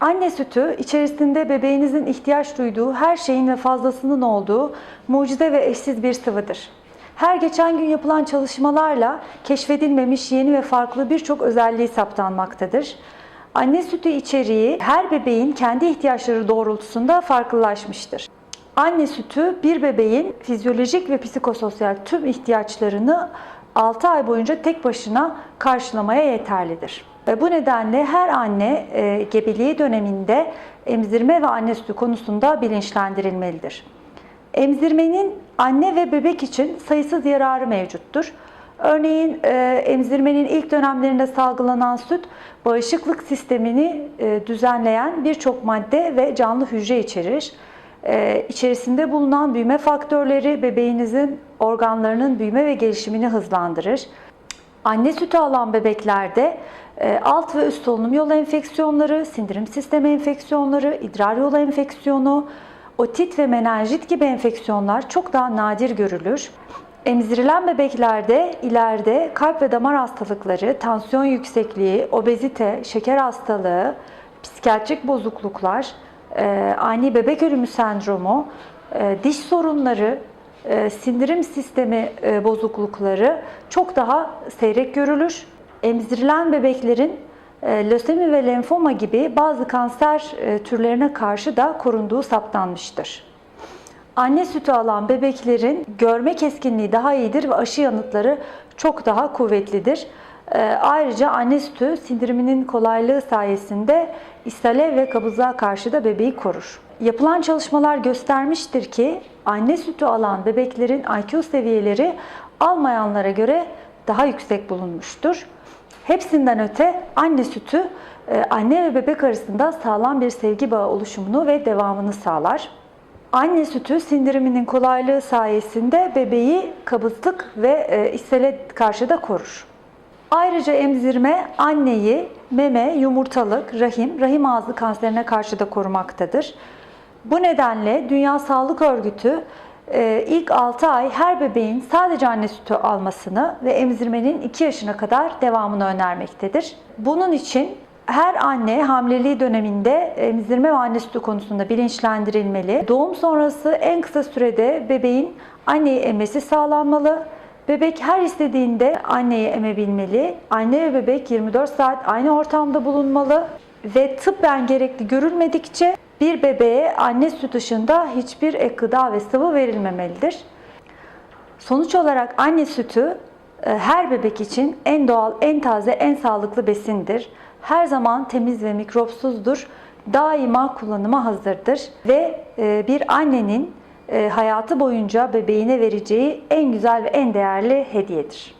Anne sütü içerisinde bebeğinizin ihtiyaç duyduğu her şeyin ve fazlasının olduğu mucize ve eşsiz bir sıvıdır. Her geçen gün yapılan çalışmalarla keşfedilmemiş yeni ve farklı birçok özelliği saptanmaktadır. Anne sütü içeriği her bebeğin kendi ihtiyaçları doğrultusunda farklılaşmıştır. Anne sütü bir bebeğin fizyolojik ve psikososyal tüm ihtiyaçlarını 6 ay boyunca tek başına karşılamaya yeterlidir. Bu nedenle her anne e, gebeliği döneminde emzirme ve anne sütü konusunda bilinçlendirilmelidir. Emzirmenin anne ve bebek için sayısız yararı mevcuttur. Örneğin e, emzirmenin ilk dönemlerinde salgılanan süt bağışıklık sistemini e, düzenleyen birçok madde ve canlı hücre içerir. İçerisinde bulunan büyüme faktörleri bebeğinizin organlarının büyüme ve gelişimini hızlandırır. Anne sütü alan bebeklerde alt ve üst solunum yolu enfeksiyonları, sindirim sistemi enfeksiyonları, idrar yolu enfeksiyonu, otit ve menenjit gibi enfeksiyonlar çok daha nadir görülür. Emzirilen bebeklerde ileride kalp ve damar hastalıkları, tansiyon yüksekliği, obezite, şeker hastalığı, psikiyatrik bozukluklar, e, ani bebek ölümü sendromu, e, diş sorunları, e, sindirim sistemi bozuklukları çok daha seyrek görülür. Emzirilen bebeklerin e, lösemi ve lenfoma gibi bazı kanser e, türlerine karşı da korunduğu saptanmıştır. Anne sütü alan bebeklerin görme keskinliği daha iyidir ve aşı yanıtları çok daha kuvvetlidir. Ee, Ayrıca anne sütü sindiriminin kolaylığı sayesinde ishale ve kabızlığa karşı da bebeği korur. Yapılan çalışmalar göstermiştir ki anne sütü alan bebeklerin IQ seviyeleri almayanlara göre daha yüksek bulunmuştur. Hepsinden öte anne sütü e, anne ve bebek arasında sağlam bir sevgi bağı oluşumunu ve devamını sağlar. Anne sütü sindiriminin kolaylığı sayesinde bebeği kabızlık ve e, ishale karşı da korur. Ayrıca emzirme anneyi meme, yumurtalık, rahim, rahim ağzı kanserine karşı da korumaktadır. Bu nedenle Dünya Sağlık Örgütü ilk 6 ay her bebeğin sadece anne sütü almasını ve emzirmenin 2 yaşına kadar devamını önermektedir. Bunun için her anne hamileliği döneminde emzirme ve anne sütü konusunda bilinçlendirilmeli. Doğum sonrası en kısa sürede bebeğin anneyi emmesi sağlanmalı. Bebek her istediğinde anneyi emebilmeli. Anne ve bebek 24 saat aynı ortamda bulunmalı ve tıbben gerekli görülmedikçe bir bebeğe anne sütü dışında hiçbir ek gıda ve sıvı verilmemelidir. Sonuç olarak anne sütü e, her bebek için en doğal, en taze, en sağlıklı besindir. Her zaman temiz ve mikropsuzdur. Daima kullanıma hazırdır ve e, bir annenin e, hayatı boyunca bebeğine vereceği en güzel ve en değerli hediyedir.